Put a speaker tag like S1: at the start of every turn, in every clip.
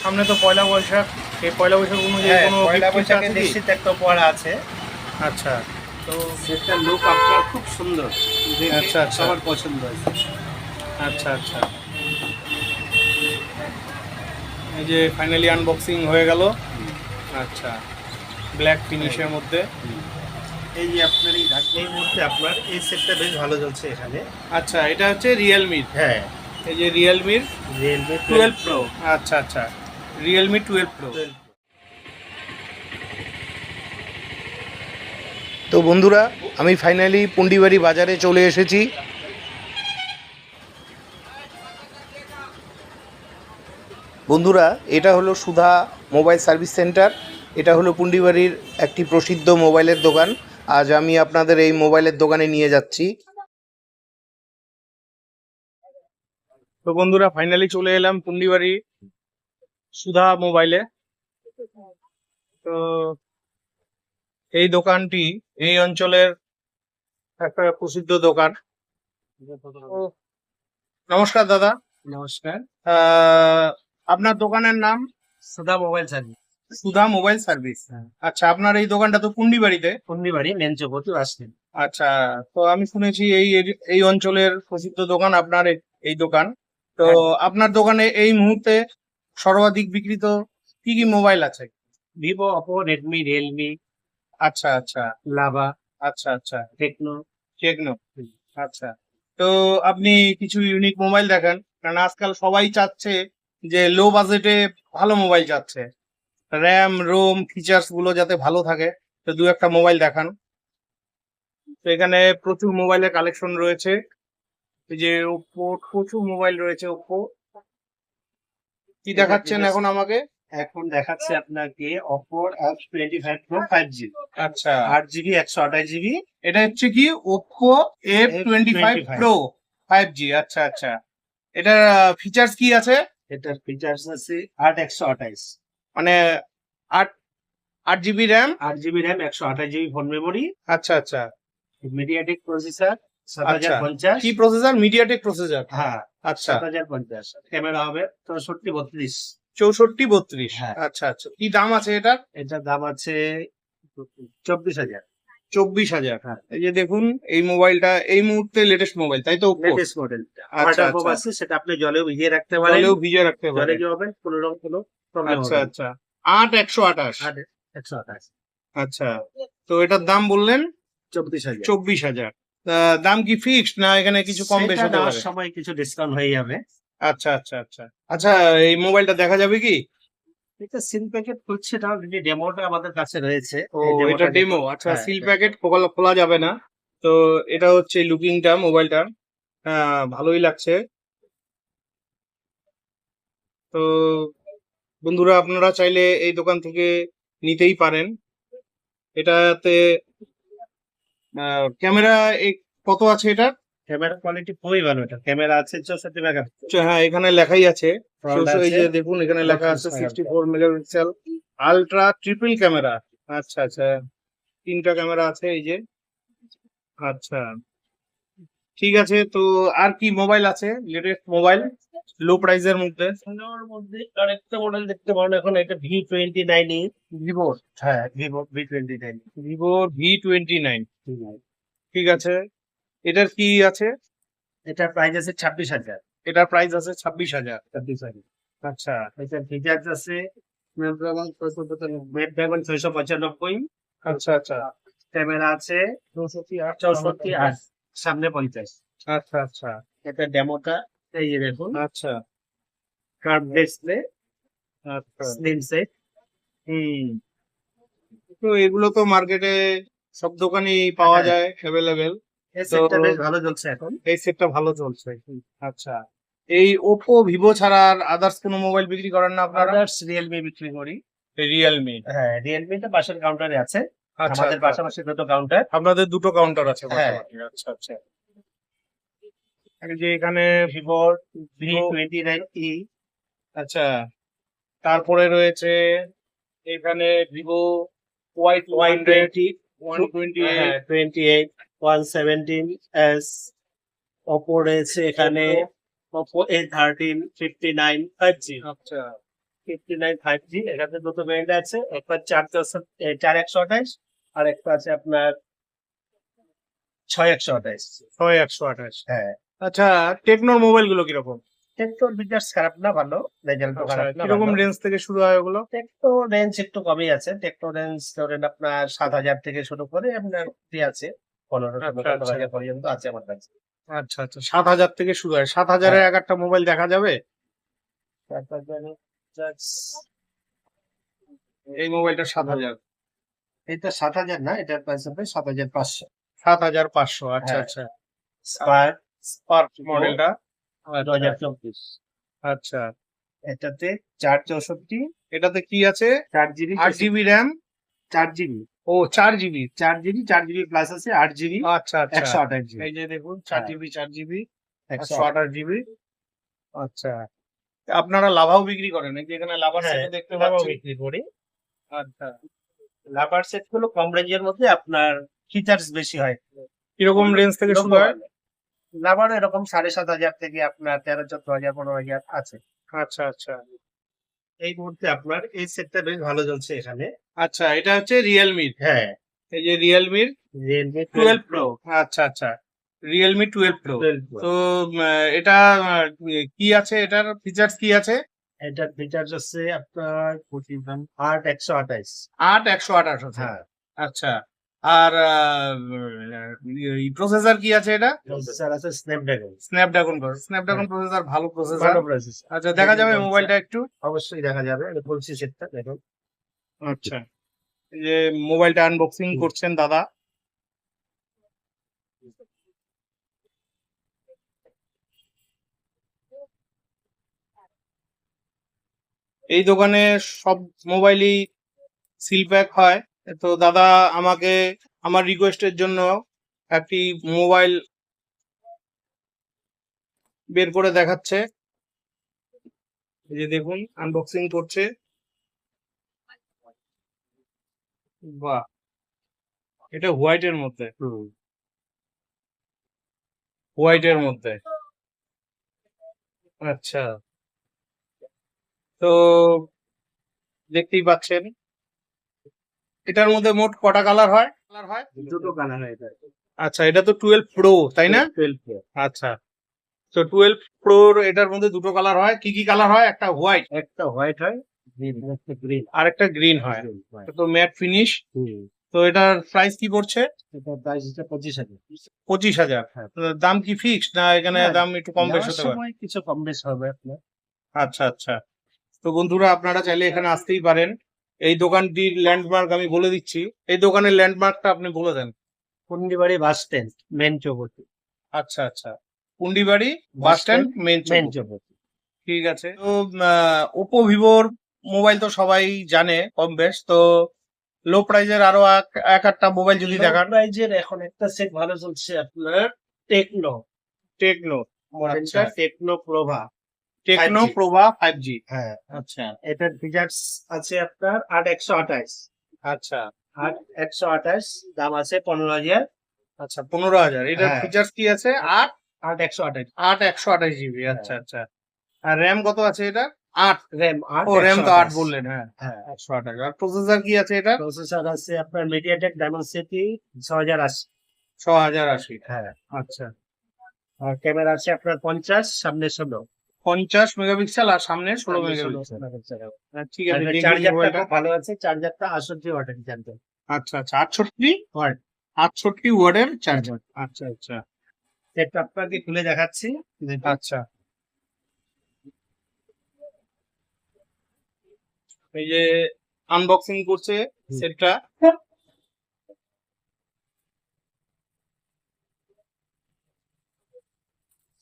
S1: সামনে তো পয়লা বৈশাখ এই পয়লা বৈশাখ অনুযায়ী
S2: হ্যাঁ,
S1: কোনো
S2: পয়লা বৈশাখে নিশ্চিত একটা উপহার আছে।
S1: আচ্ছা।
S2: তো সেটা লুক আপনার খুব সুন্দর।
S1: আচ্ছা, আচ্ছা।
S2: সবার পছন্দ হয়েছে
S1: আচ্ছা আচ্ছা। এই যে ফাইনালি আনবক্সিং হয়ে গেল। আচ্ছা। ব্ল্যাক ফিনিশের মধ্যে।
S2: এই যে আপনার এই এই মুহূর্তে আপনার এই সেটটা বেশ ভালো চলছে এখানে।
S1: আচ্ছা এটা হচ্ছে রিয়েলমির
S2: হ্যাঁ।
S1: এই যে রিয়েলমির
S2: রিয়েলমি
S1: টুয়েলভ প্রো আচ্ছা আচ্ছা। রিয়েলমি টুয়েলভ প্রো তো বন্ধুরা আমি ফাইনালি পুন্ডিবাড়ি বাজারে চলে এসেছি। বন্ধুরা এটা হলো সুধা মোবাইল সার্ভিস সেন্টার। এটা হলো পুন্ডিবাড়ির একটি প্রসিদ্ধ মোবাইলের দোকান। আজ আমি আপনাদের এই মোবাইলের দোকানে নিয়ে যাচ্ছি। তো বন্ধুরা ফাইনালি চলে এলাম পুন্ডিবাড়ি। সুধা মোবাইলে তো এই দোকানটি এই অঞ্চলের একটা প্রসিদ্ধ দোকান। নমস্কার দাদা।
S2: নমস্কার।
S1: আপনার দোকানের নাম?
S2: Sudha mobile service
S1: Sudha mobile service আচ্ছা আপনার এই দোকানটা তো পুন্ডিবাড়িতে?
S2: পূর্ণিবাড়ি মেনচপতি আসছেন
S1: আচ্ছা তো আমি শুনেছি এই এই অঞ্চলের প্রসিদ্ধ দোকান আপনার এই দোকান। তো
S2: হ্যাঁ।
S1: আপনার দোকানে এই মুহূর্তে সর্বাধিক বিক্রিত কি কি মোবাইল আছে?
S2: ভিভো অপো রেডমি রিয়েলমি
S1: আচ্ছা আচ্ছা।
S2: লাভা
S1: আচ্ছা আচ্ছা।
S2: টেকনো
S1: টেকনো আচ্ছা। তো আপনি কিছু ইউনিক মোবাইল দেখান কারণ আজকাল সবাই চাচ্ছে যে লো বাজেটে ভালো মোবাইল চাচ্ছে র্যাম রোম ফিচার্সগুলো যাতে ভালো থাকে তো দু একটা মোবাইল দেখান। তো এখানে প্রচুর মোবাইলের কালেকশন রয়েছে। যে ওপো প্রচুর মোবাইল রয়েছে ওপো কি দেখাচ্ছেন এখন আমাকে?
S2: এখন দেখাচ্ছে আপনাকে Oppo F twenty five pro five G
S1: আচ্ছা।
S2: আট জিবি একশো আঠাশ জিবি
S1: এটা হচ্ছে কি Oppo F twenty five pro five G আচ্ছা আচ্ছা। এটার ফিচার্স কি আছে?
S2: এটার ফিচার্স আছে আট একশো আঠাইশ
S1: মানে আট আট জিবি র্যাম
S2: আট জিবি র্যাম একশো আঠাশ জিবি ফোন মেমোরি
S1: আচ্ছা আচ্ছা।
S2: মিডিয়াটেক প্রসেসর সাত হাজার
S1: আচ্ছা।
S2: পঞ্চাশ।
S1: কি প্রসেসর মিডিয়াটেক প্রসেসর
S2: হ্যাঁ।
S1: আচ্ছা।
S2: সাত হাজার পঞ্চাশ। ক্যামেরা হবে চৌষট্টি বত্রিশ।
S1: চৌষট্টি বত্রিশ।
S2: হ্যাঁ।
S1: আচ্ছা আচ্ছা। কি দাম আছে এটার?
S2: এটার দাম আছে চব্বিশ হাজার।
S1: চব্বিশ হাজার।
S2: হ্যাঁ।
S1: এই যে দেখুন এই মোবাইলটা এই মুহূর্তে লেটেস্ট মোবাইল তাই তো
S2: লেটেস্ট মডেল
S1: আচ্ছা, আচ্ছা।
S2: আছে সেটা আপনি জলেও ভিজিয়ে রাখতে পারেন।
S1: জলেও রাখতে
S2: জলে কি হবে কোনো রকম কোনো
S1: আচ্ছা আচ্ছা। আট একশো আঠাশ।
S2: একশো আঠাশ।
S1: আচ্ছা। তো এটার দাম বললেন?
S2: চব্বিশ হাজার।
S1: চব্বিশ হাজার। দাম কি ফিক্সড না এখানে কিছু কম বেশি হতে পারে?
S2: সময় কিছু ডিসকাউন্ট হয়ে যাবে।
S1: আচ্ছা আচ্ছা আচ্ছা। আচ্ছা এই মোবাইলটা দেখা যাবে কি?
S2: এটা সিল প্যাকেট খুলছে তাও যদি ডেমোটা আমাদের কাছে রয়েছে।
S1: ও এটা ডেমো আচ্ছা
S2: হ্যাঁ,
S1: সিল প্যাকেট খোলা খোলা যাবে না। তো এটা হচ্ছে লুকিংটা মোবাইলটার হ্যাঁ ভালোই লাগছে। তো বন্ধুরা আপনারা চাইলে এই দোকান থেকে নিতেই পারেন। এটাতে ক্যামেরা কত আছে এটা
S2: ক্যামেরা কোয়ালিটি খুবই ভালো এটা। ক্যামেরা আছে চৌষট্টি মেগা
S1: হ্যাঁ এখানে লেখাই আছে। এই যে দেখুন এখানে লেখা আছে sixty four megapixel ultra triple camera আচ্ছা আচ্ছা। তিনটা ক্যামেরা আছে এই যে। আচ্ছা। ঠিক আছে তো আর কি মোবাইল আছে? লেটেস্ট মোবাইল লো প্রাইসের মধ্যে?
S2: ওর মধ্যে আরেকটা মডেল দেখতে পারেন। এখন এটা ভি টোয়েন্টি নাইন
S1: ভিভো
S2: হ্যাঁ Vivo V twenty nine
S1: Vivo V twenty nine ঠিক আছে। এটার কি আছে?
S2: এটার প্রাইস আছে ছাব্বিশ হাজার।
S1: এটার প্রাইস আছে ছাব্বিশ হাজার।
S2: ছাব্বিশ হাজার।
S1: আচ্ছা।
S2: এটার ফিচার্স আছে স্ন্যাপড্রাগন ছয়শো পঁচানব্বই।
S1: আচ্ছা আচ্ছা।
S2: ক্যামেরা আছে
S1: চৌষট্টি আট।
S2: চৌষট্টি আট। সামনে পঞ্চাশ।
S1: আচ্ছা আচ্ছা।
S2: এটা ডেমোটা এই দেখুন।
S1: আচ্ছা।
S2: কার্ভ ডিসপ্লে
S1: আচ্ছা।
S2: স্লিম সেট
S1: হুম। তো এগুলো তো মার্কেটে সব দোকানেই পাওয়া
S2: হ্যাঁ।
S1: যায় অ্যাভেলেবেল
S2: এই সেটটা বেশ ভালো চলছে এখন।
S1: এই সেটটা ভালো চলছে। আচ্ছা। এই ওপো ভিভো ছাড়া আর আদার্স কোনো মোবাইল বিক্রি করেন না আপনারা?
S2: আদার্স রিয়েলমি বিক্রি করি।
S1: রিয়েলমি
S2: হ্যাঁ রিয়েলমি তো পাশের কাউন্টারে আছে।
S1: আচ্ছা
S2: আমাদের
S1: আচ্ছা।
S2: পাশাপাশি দুটো কাউন্টার
S1: আপনাদের দুটো কাউন্টার আছে
S2: হ্যাঁ।
S1: আচ্ছা আচ্ছা। যে এখানে
S2: Vivo V twenty nine E
S1: আচ্ছা। তারপরে রয়েছে এখানে Vivo Y
S2: Y twenty
S1: one twenty
S2: twenty eight one seventeen S Oppo রয়েছে এখানে Oppo A thirteen fifty nine five G
S1: আচ্ছা।
S2: ফিফটি নাইন ফাইভ জি এখানে দুটো ব্র্যান্ড আছে একটা চার চার একশো আর একটা আছে আপনার ছয় একশো আঠাইশ
S1: ছয় একশো আঠাশ।
S2: হ্যাঁ।
S1: আচ্ছা টেকনোর মোবাইলগুলো কীরকম?
S2: টেকটোর ফিচার্স খারাপ না ভালো। রেজাল্ট
S1: আচ্ছা,
S2: খারাপ না
S1: কীরকম রেঞ্জ থেকে শুরু হয় ওগুলো?
S2: টেকটো রেঞ্জ একটু কমই আছে। টেকটো রেঞ্জ ধরেন আপনার সাত হাজার থেকে শুরু করে আপনার কি আছে পনেরো
S1: আচ্ছা, আচ্ছা।
S2: হাজার পর্যন্ত আছে আমার কাছে।
S1: আচ্ছা আচ্ছা সাত হাজার থেকে শুরু হয়। সাত হাজারের এক একটা মোবাইল দেখা যাবে? এই মোবাইলটা সাত হাজার।
S2: এটা সাত হাজার না এটার প্রাইস হবে সাত হাজার পাঁচশো।
S1: সাত হাজার পাঁচশো আচ্ছা
S2: হ্যাঁ।
S1: আচ্ছা।
S2: স্পার
S1: স্পার্ক মডেলটা
S2: দু হাজার চব্বিশ
S1: আচ্ছা।
S2: এটাতে চার চৌষট্টি
S1: এটাতে কি আছে?
S2: চার জিবি
S1: আট জিবি র্যাম।
S2: চার জিবি।
S1: ও চার জিবি?
S2: চার জিবি চার জিবি প্লাস আছে আট জিবি।
S1: আচ্ছা আচ্ছা।
S2: একশো আঠাশ জিবি।
S1: এই যে দেখুন চার
S2: হ্যাঁ।
S1: জিবি চার জিবি
S2: একশো
S1: একশো আঠাশ জিবি। আচ্ছা। আপনারা লাভাও বিক্রি করেন এই যে এখানে লাভার
S2: হ্যাঁ,
S1: সেট দেখতে
S2: লাভাও
S1: পাচ্ছি
S2: বিক্রি করি।
S1: আচ্ছা।
S2: লাভার সেটগুলো কম রেঞ্জের মধ্যে আপনার ফিচার্স বেশি হয়।
S1: কীরকম রেঞ্জ থেকে শুরু হয়?
S2: লাভার এরকম সাড়ে সাত হাজার থেকে আপনার তেরো চোদ্দ হাজার পনেরো হাজার আছে।
S1: আচ্ছা আচ্ছা।
S2: এই মুহূর্তে আপনার এই সেটটা বেশ ভালো চলছে এখানে।
S1: আচ্ছা এটা হচ্ছে রিয়েলমির
S2: হ্যাঁ।
S1: এই যে রিয়েলমির
S2: রিয়েলমি
S1: টুয়েলভ প্রো আচ্ছা আচ্ছা। রিয়েলমি টুয়েলভ প্রো তো এটা কি আছে? এটার ফিচার্স কি আছে?
S2: এটার ফিচার্স আছে আপনার আট একশো আঠাইশ
S1: আট একশো আঠাশ আছে।
S2: হ্যাঁ।
S1: আচ্ছা। আর প্রসেসর কি আছে এটা?
S2: প্রসেসর আছে স্ন্যাপড্রাগন
S1: স্ন্যাপড্রাগন স্ন্যাপড্রাগন প্রসেসর ভালো প্রসেসর
S2: ভালো প্রসেসর
S1: আচ্ছা দেখা যাবে মোবাইলটা একটু।
S2: অবশ্যই দেখা যাবে আমি বলছি সেটটা দেখুন।
S1: আচ্ছা। এই যে মোবাইলটা আনবক্সিং করছেন দাদা। এই দোকানে সব মোবাইলই সিল প্যাক হয়। তো দাদা আমাকে আমার রিকোয়েস্টের জন্য একটি মোবাইল বের করে দেখাচ্ছে। এই যে দেখুন আনবক্সিং করছে। বাহ! এটা হোয়াইটের মধ্যে। হোয়াইটের মধ্যে। আচ্ছা। তো দেখতেই পাচ্ছেন। এটার মধ্যে মোট কটা কালার হয়? কালার হয়?
S2: দুটো কালার হয় এটা
S1: আচ্ছা এটা তো টুয়েলভ প্রো তাই না?
S2: টুয়েলভ
S1: আচ্ছা তো টুয়েলভ প্রোর এটার মধ্যে দুটো কালার হয়। কি কি কালার হয়? একটা হোয়াইট
S2: একটা হোয়াইট হয় গ্রিন
S1: আর একটা গ্রিন হয়। এটা তো ম্যাট ফিনিশ তো এটার প্রাইস কি পড়ছে?
S2: এটা প্রাইস হচ্ছে পঁচিশ হাজার।
S1: পঁচিশ হাজার।
S2: হ্যাঁ।
S1: দাম কি ফিক্সড না এখানে দাম একটু কম বেশ হতে পারে?
S2: সময় কিছু কম বেশ হবে আপনার।
S1: আচ্ছা আচ্ছা। তো বন্ধুরা আপনারা চাইলে এখানে আসতেই পারেন। এই দোকানটির ল্যান্ডমার্ক আমি বলে দিচ্ছি। এই দোকানের ল্যান্ডমার্কটা আপনি বলে দেন।
S2: Kundibari bus stand main Choupati.
S1: আচ্ছা আচ্ছা। Kundibari bus stand main
S2: Choupati.
S1: ঠিক আছে। তো ওপো ভিভোর মোবাইল তো সবাই জানে কম বেশ। তো লো প্রাইজের আরও এক- এক একটা মোবাইল যদি দেখান।
S2: প্রাইজের এখন একটা সেট ভালো চলছে আপনার টেকনো
S1: টেকনো
S2: মডেলটা Tecno Pova
S1: Tecno
S2: 5G
S1: Pova five G
S2: হ্যাঁ।
S1: আচ্ছা।
S2: এটার ফিচার্স আছে আপনার আট একশো আঠাইশ
S1: আচ্ছা।
S2: আট একশো আঠাইশ দাম আছে পনেরো হাজার।
S1: আচ্ছা পনেরো হাজার। এটার
S2: হ্যাঁ।
S1: ফিচার্স কি আছে? আট?
S2: আট একশো আঠাইশ
S1: আট একশো আঠাশ জিবি আচ্ছা আচ্ছা। আর র্যাম কত আছে এটা? আট
S2: র্যাম আট
S1: ও র্যাম তো আট বললেন হ্যাঁ।
S2: হ্যাঁ।
S1: একশো আঠাশ। আর প্রসেসর কি আছে এটা
S2: প্রসেসর আছে আপনার মিডিয়াটেক ডায়মন্ডসিটি ছ হাজার আশি।
S1: ছ হাজার আশি।
S2: হ্যাঁ।
S1: আচ্ছা।
S2: আর ক্যামেরা আছে আপনার পঞ্চাশ সামনে ষোলো।
S1: পঞ্চাশ মেগাপিক্সেল আর সামনে ষোলো মেগাপিক্সেল। হ্যাঁ, ঠিক আছে
S2: চার্জারটা ভালো আছে চার্জারটা আটষট্টি ওয়াটের চার্জার
S1: আচ্ছা আচ্ছা আটষট্টি? ওয়াট। আটষট্টি ওয়াটের চার্জার আচ্ছা আচ্ছা।
S2: সেটটা আপনাকে খুলে দেখাচ্ছি
S1: আচ্ছা। এই যে আনবক্সিং করছে সেটটা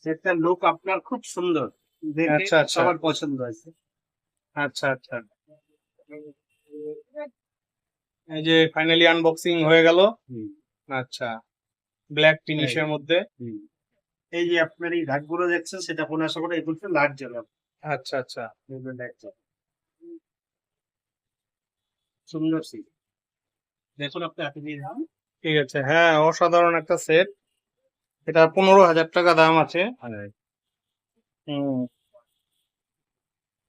S2: সেটটার লুক আপনার খুব সুন্দর।
S1: আচ্ছা, আচ্ছা।
S2: পছন্দ আছে
S1: আচ্ছা আচ্ছা। এই যে ফাইনালি আনবক্সিং হয়ে গেল। আচ্ছা। ব্ল্যাক ফিনিশের মধ্যে।
S2: এই যে আপনার এই দাগগুলো দেখছেন সেটা কোন আশা করে এগুলো লাইট জ্বলাবে
S1: আচ্ছা আচ্ছা।
S2: সুন্দর সি দেখুন আপনি হাতে দিয়ে দাম।
S1: ঠিক আছে। হ্যাঁ অসাধারণ একটা সেট এটা পনেরো হাজার টাকা দাম আছে। হুম।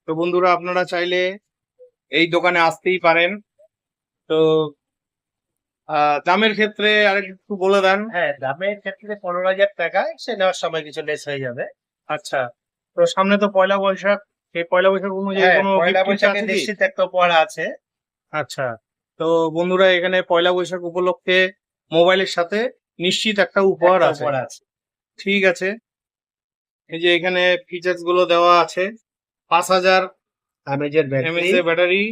S1: তো বন্ধুরা আপনারা চাইলে এই দোকানে আসতেই পারেন। তো আহ, দামের ক্ষেত্রে আরেকটু বলে দেন।
S2: হ্যাঁ দামের ক্ষেত্রে পনেরো হাজার টাকা সে নেওয়ার সময় কিছু লেস হয়ে যাবে।
S1: আচ্ছা তো সামনে তো পয়লা বৈশাখ। সেই পয়লা বৈশাখ অনুযায়ী
S2: হ্যাঁ
S1: কোনো
S2: পয়লা বৈশাখে
S1: আছে
S2: নিশ্চিত একটা উপহার আছে।
S1: আচ্ছা তো বন্ধুরা এখানে পয়লা বৈশাখ উপলক্ষে মোবাইলের সাথে নিশ্চিত একটা উপহার আছে। ঠিক আছে এই যে এখানে ফিচার্সগুলো দেওয়া আছে পাঁচ হাজার
S2: ব্যাটারি
S1: ব্যাটারি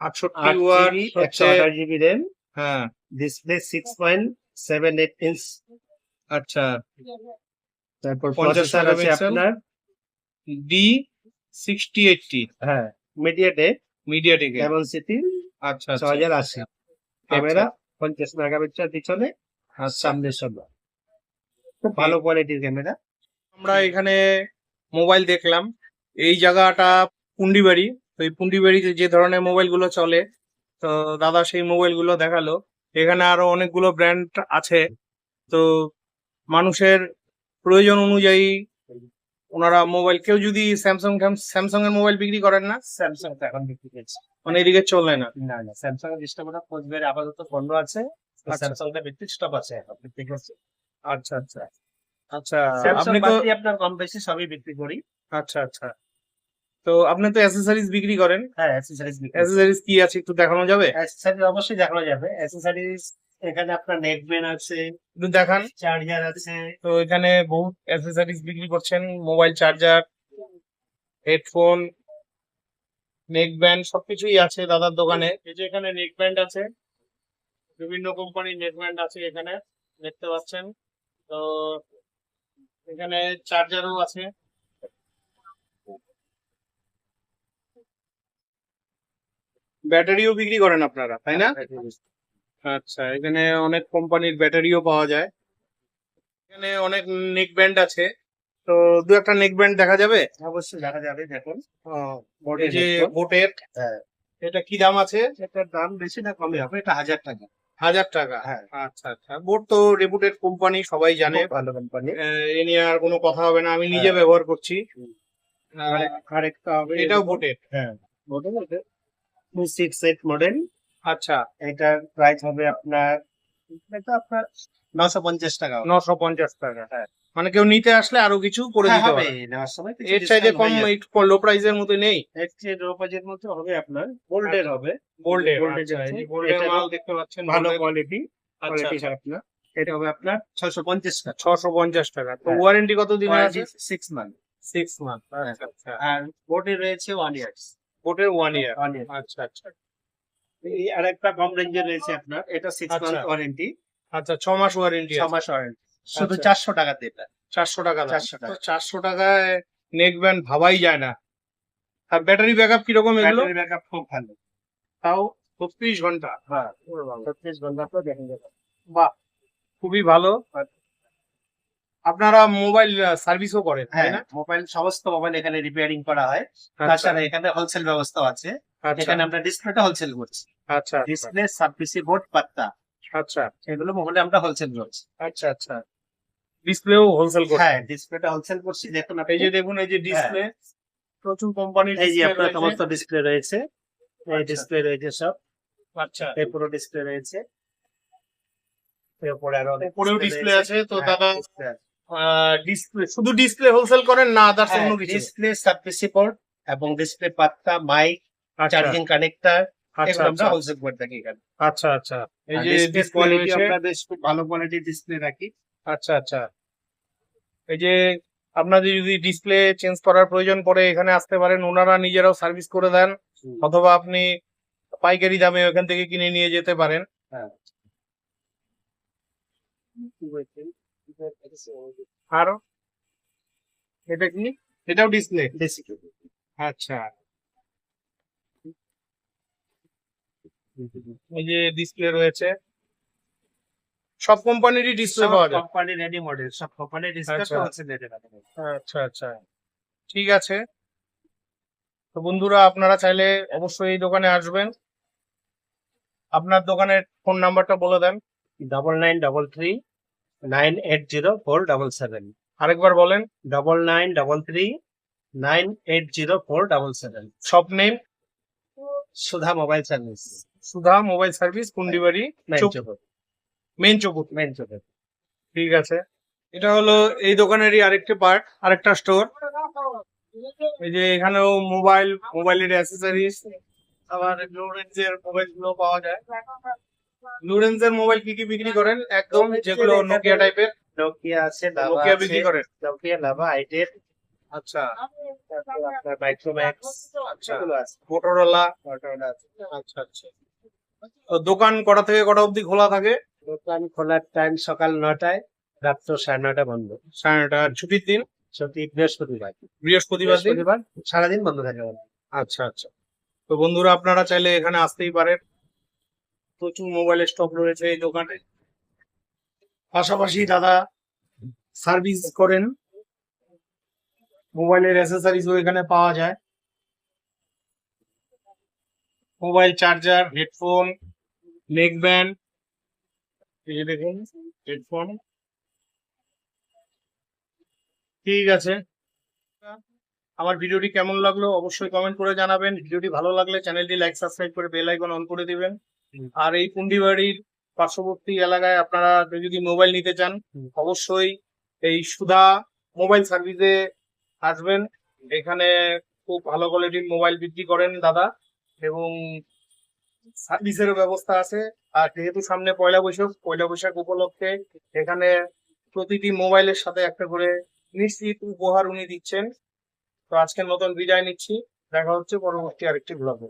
S1: আটষট্টি ওয়াট
S2: জিবি একশো আঠাশ জিবি র্যাম
S1: হ্যাঁ।
S2: Display six point seven eight inch
S1: আচ্ছা।
S2: তারপর
S1: 50
S2: প্রসেসর আছে
S1: megapixel।
S2: আপনার?
S1: ডি সিক্সটি এইটটি
S2: হ্যাঁ মিডিয়াটেক সিটি
S1: আচ্ছা
S2: ছ হাজার আশি। ক্যামেরা পঞ্চাশ মেগাপিক্সেল পিছনে আর সামনে সব। খুব ভালো কোয়ালিটির ক্যামেরা।
S1: আমরা এখানে মোবাইল দেখলাম। এই জায়গাটা পুন্ডিবাড়ি। তো এই পুন্ডিবাড়িতে যে ধরনের মোবাইলগুলো চলে তো দাদা সেই মোবাইলগুলো দেখাল। এখানে আরও অনেকগুলো ব্র্যান্ড আছে। তো মানুষের প্রয়োজন অনুযায়ী ওনারা মোবাইল কেউ যদি স্যামসাং স্যামসাং এর মোবাইল বিক্রি করেন না?
S2: স্যামসাং তো এখন বিক্রি করছে।
S1: মানে এদিকে চলে না।
S2: না না স্যামসাং এর ডিস্ট্রিবিউটর কোচবিহারে আপাতত বন্ধ আছে। স্যামসাং টা বিক্রি স্টপ আছে এখন বিক্রি করছে।
S1: আচ্ছা আচ্ছা। আচ্ছা আপনি তো
S2: আপনার কম বেশি সবই বিক্রি করি।
S1: আচ্ছা আচ্ছা। তো আপনি তো অ্যাসেসরিজ বিক্রি করেন।
S2: হ্যাঁ
S1: অ্যাসেসরিজ কি আছে একটু দেখানো যাবে?
S2: অ্যাক্সেসরিজ অবশ্যই দেখানো যাবে। এখানে আপনার নেক ব্যান্ড আছে।
S1: একটু দেখান।
S2: চার্জার আছে।
S1: তো এখানে বহুত বিক্রি করছেন। Mobile charger headphone neck band সবকিছুই আছে দাদার দোকানে। এই যে এখানে নেক ব্যান্ড আছে। বিভিন্ন কোম্পানির নেক ব্যান্ড আছে এখানে। দেখতে পাচ্ছেন। তো এখানে চার্জারও আছে। ব্যাটারিও বিক্রি করেন আপনারা তাই না? আচ্ছা এখানে অনেক কোম্পানির ব্যাটারিও পাওয়া যায়। এখানে অনেক নেক ব্যান্ড আছে। তো দু একটা নেক ব্যান্ড দেখা যাবে?
S2: অবশ্যই দেখা যাবে দেখুন।
S1: যে বোটের
S2: হ্যাঁ।
S1: এটা কি দাম আছে?
S2: এটার দাম বেশি না কমই হবে এটা হাজার টাকা।
S1: হাজার টাকা।
S2: হ্যাঁ।
S1: আচ্ছা আচ্ছা। বোট তো রেপুটেড কোম্পানি সবাই জানে।
S2: ভালো কোম্পানি।
S1: এ নিয়ে আর কোনো কথা হবে না। আমি নিজে
S2: হ্যাঁ।
S1: ব্যবহার করছি।
S2: আরেকটা
S1: এটাও বোটের
S2: হ্যাঁ। Two six eight model.
S1: আচ্ছা।
S2: এটার প্রাইস হবে আপনার এটা আপনার নশো পঞ্চাশ টাকা
S1: নশো পঞ্চাশ টাকা।
S2: হ্যাঁ।
S1: মানে কেউ নিতে আসলে আরও কিছু করে
S2: হ্যাঁ,
S1: দিতে
S2: হবে। নেওয়ার সময়
S1: এর চাইতে কম একটু লো প্রাইজের মধ্যে নেই।
S2: এর চেয়ে লো বাজেট মধ্যে হবে আপনার গোল্ডের হবে।
S1: গোল্ডের আচ্ছা, গোল্ডের মাল দেখতে পাচ্ছেন
S2: ভালো। কোয়ালিটি
S1: আচ্ছা।
S2: কোয়ালিটি আপনার। এটা হবে আপনার ছশো পঞ্চাশ টাকা।
S1: ছশো পঞ্চাশ টাকা। তো
S2: হ্যাঁ।
S1: ওয়ারেন্টি কত দিন আছে?
S2: সিক্স মান্থ
S1: সিক্স মান্থ আচ্ছা আচ্ছা।
S2: আর বোর্ডে রয়েছে ওয়ান ইয়ার্স
S1: বোটের ওয়ান ইয়ার
S2: ইয়ার
S1: আচ্ছা আচ্ছা।
S2: এই আরেকটা কম রেঞ্জের রয়েছে আপনার। এটা সিক্স
S1: আচ্ছা।
S2: মান্থ ওয়ারেন্টি
S1: আচ্ছা ছ মাস ওয়ারেন্টি
S2: ছ মাস ওয়ারেন্টি শুধু
S1: আচ্ছা।
S2: চারশো টাকা দেবে
S1: চারশো টাকা।
S2: 400 টাকা।
S1: চারশো টাকায় নেক ব্যান্ড ভাবাই যায় না। আর ব্যাটারি ব্যাকআপ কীরকম এগুলো?
S2: ব্যাটারি ব্যাকআপ খুব ভালো।
S1: তাও ছত্রিশ ঘণ্টা।
S2: হ্যাঁ ছত্রিশ ঘণ্টা তো যাবে
S1: বাহ খুবই ভালো। আপনারা মোবাইল সার্ভিসও করেন তাই
S2: হ্যাঁ
S1: না?
S2: মোবাইল সমস্ত মোবাইল এখানে রিপেয়ারিং করা হয়।
S1: আচ্ছা।
S2: তাছাড়া এখানে হোলসেল ব্যবস্থা আছে।
S1: আচ্ছা।
S2: এখানে আমরা ডিসপ্লেটা হোলসেল করছি।
S1: আচ্ছা
S2: ডিসপ্লে সাবপিসি বোর্ড পাত্তা।
S1: আচ্ছা।
S2: এগুলো মোবাইলে আমরা হোলসেল করছি
S1: আচ্ছা আচ্ছা। ডিসপ্লেও হোলসেল করে
S2: হ্যাঁ ডিসপ্লেটা হোলসেল করছি। দেখুন
S1: এই যে দেখুন এই যে ডিসপ্লে প্রচুর কোম্পানির
S2: এই যে আপনার সমস্ত ডিসপ্লে রয়েছে। এই
S1: আচ্ছা।
S2: ডিসপ্লে রয়েছে সব।
S1: আচ্ছা।
S2: এই পুরো ডিসপ্লে রয়েছে। এরপরে আরও
S1: উপরেও ডিসপ্লে আছে তো
S2: হ্যাঁ,
S1: দাদা ডিসপ্লে শুধু ডিসপ্লে হোলসেল করেন না আদার্স
S2: হ্যাঁ,
S1: অন্য কিছু?
S2: ডিসপ্লে সাবপিসি পোর্ট এবং ডিসপ্লে পাত্তা মাইক
S1: আচ্ছা।
S2: চার্জিং কানেক্টর
S1: আচ্ছা
S2: আমরা
S1: আচ্ছা।
S2: করে থাকি এখানে।
S1: আচ্ছা আচ্ছা। এই যে ডিসপ্লে
S2: quality আমরা বেশ খুব ভালো কোয়ালিটির ডিসপ্লে রাখি।
S1: আচ্ছা আচ্ছা। এই যে আপনাদের যদি ডিসপ্লে চেঞ্জ করার প্রয়োজন পড়ে এখানে আসতে পারেন। ওনারা নিজেরাও সার্ভিস করে দেন। অথবা আপনি পাইকারি দামে ওখান থেকে কিনে নিয়ে যেতে পারেন। আর এটা কি? এটাও ডিসপ্লে আচ্ছা। এই যে ডিসপ্লে রয়েছে সব কোম্পানিরই ডিসপ্লে পাওয়া যায়।
S2: কোম্পানি রেডি মডেল সব কোম্পানি ডিসপ্লে। হোলসেল
S1: আচ্ছা আচ্ছা। ঠিক আছে। তো বন্ধুরা আপনারা চাইলে অবশ্যই এই দোকানে আসবেন। আপনার দোকানের ফোন নাম্বারটা বলে দেন।
S2: Double nine double three nine eight zero four double seven
S1: আরেকবার বলেন।
S2: Double nine double three nine eight zero four double seven
S1: shop name
S2: Sudha mobile service.
S1: Sudha mobile service Kundibari
S2: main চোখে
S1: main চকুর ঠিক আছে। এটা হলো এই দোকানেরই আরেকটি পার্ট আরেকটা স্টোর এই যে এখানেও মোবাইল মোবাইলের অ্যাসেসরিজ আবার লুরেন্সের মোবাইলগুলো পাওয়া যায়। লুরেন্সের মোবাইল কি কি বিক্রি করেন? একদম যেগুলো নোকিয়া টাইপের
S2: নোকিয়া আছে লাভা
S1: নোকিয়া বিক্রি করেন?
S2: নোকিয়া লাভা আইটেল
S1: আচ্ছা।
S2: আপনার মাইক্রোম্যাক্স
S1: আচ্ছা।
S2: আছে।
S1: মোটরোলা আচ্ছা আচ্ছা। দোকান কটা থেকে কটা অবধি খোলা থাকে?
S2: দোকান খোলার টাইম সকাল নটায় রাত্র সাড়ে নটা বন্ধ।
S1: সাড়ে নটা ছুটির দিন?
S2: ছুটি বৃহস্পতিবার।
S1: বৃহস্পতিবার
S2: বৃহস্পতিবার সারাদিন বন্ধ থাকে
S1: আচ্ছা আচ্ছা। তো বন্ধুরা আপনারা চাইলে এখানে আসতেই পারেন। প্রচুর মোবাইলের স্টক রয়েছে এই দোকানে। পাশাপাশি দাদা সার্ভিস করেন। মোবাইলের অ্যাসেসরিজও এখানে পাওয়া যায়। Mobile charger headphone neck band এই যে দেখুন হেডফোন। ঠিক আছে। আমার ভিডিওটি কেমন লাগল অবশ্যই কমেন্ট করে জানাবেন। ভিডিওটি ভালো লাগলে চ্যানেলটি লাইক সাবস্ক্রাইব করে বেল আইকন অন করে দিবেন। আর এই পুন্ডিবাড়ির পার্শ্ববর্তী এলাকায় আপনারা যদি মোবাইল নিতে চান অবশ্যই এই সুধা মোবাইল সার্ভিসে আসবেন। এখানে খুব ভালো কোয়ালিটির মোবাইল বিক্রি করেন দাদা। এবং সার্ভিসেরও ব্যবস্থা আছে। আর যেহেতু সামনে পয়লা বৈশাখ পয়লা বৈশাখ উপলক্ষে এখানে প্রতিটি মোবাইলের সাথে একটা করে নিশ্চিত উপহার উনি দিচ্ছেন। তো আজকের মতন বিদায় নিচ্ছি। দেখা হচ্ছে পরবর্তী আরেকটি ব্লগে